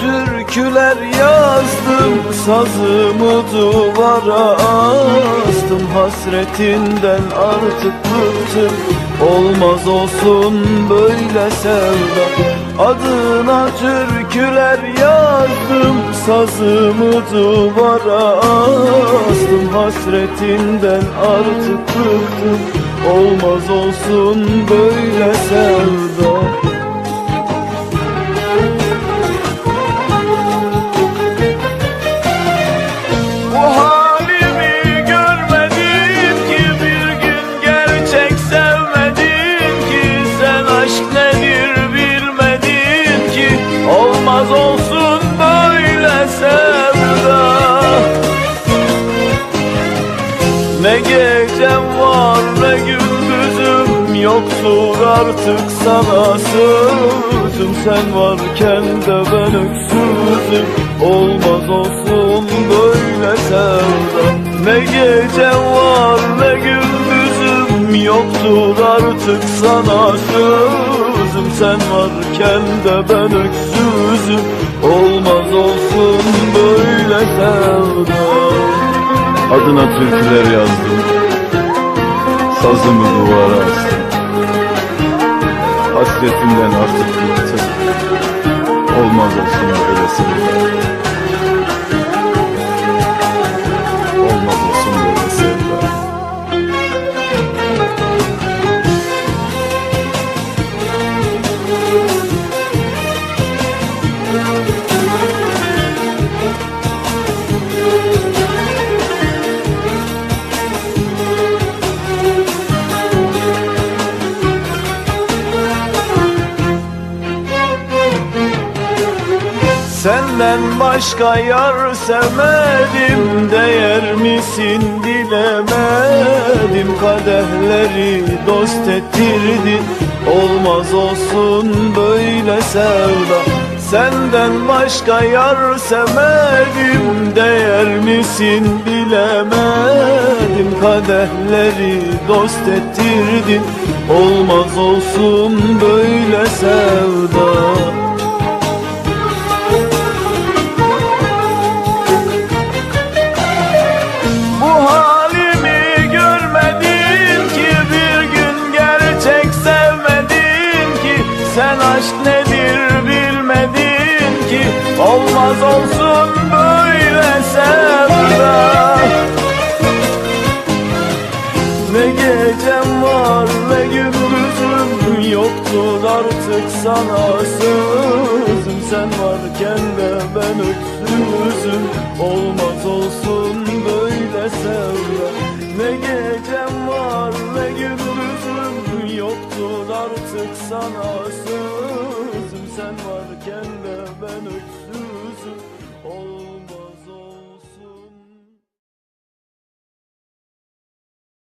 türküler yazdım Sazımı duvara astım. Hasretinden artık bıktım Olmaz olsun böyle sevda. Adına türküler yazdım Sazımı duvara astım. Hasretinden artık bıktım Olmaz olsun böyle sevda aşk nedir bilmedin ki Olmaz olsun böyle sevda. Ne gecem var ne gündüzüm Yoktur artık sana sözüm Sen varken de ben öksüzüm Olmaz olsun böyle sevda. Ne gecem var ne gündüzüm Yoktur artık sana sözüm. Sen varken de ben öksüzüm. Olmaz olsun böyle sevda. Adına türküler yazdım. Sazımı duvara astım. Hasretinden artık bıktım Olmaz olsun böyle sevda Senden başka yar sevmedim Değer misin dilemedim Kadehleri dost ettirdin Olmaz olsun böyle sevda. Senden başka yar sevmedim Değer misin bilemedim. Kadehleri dost ettirdin Olmaz olsun böyle sevda Olmaz olsun böyle sevda. Ne gecem var ne gündüzüm Yoktur artık sana sözüm Sen varken de ben öksüzüm. Olmaz olsun böyle sevda. Ne gecem var ne gündüzüm Yoktur artık sana sözüm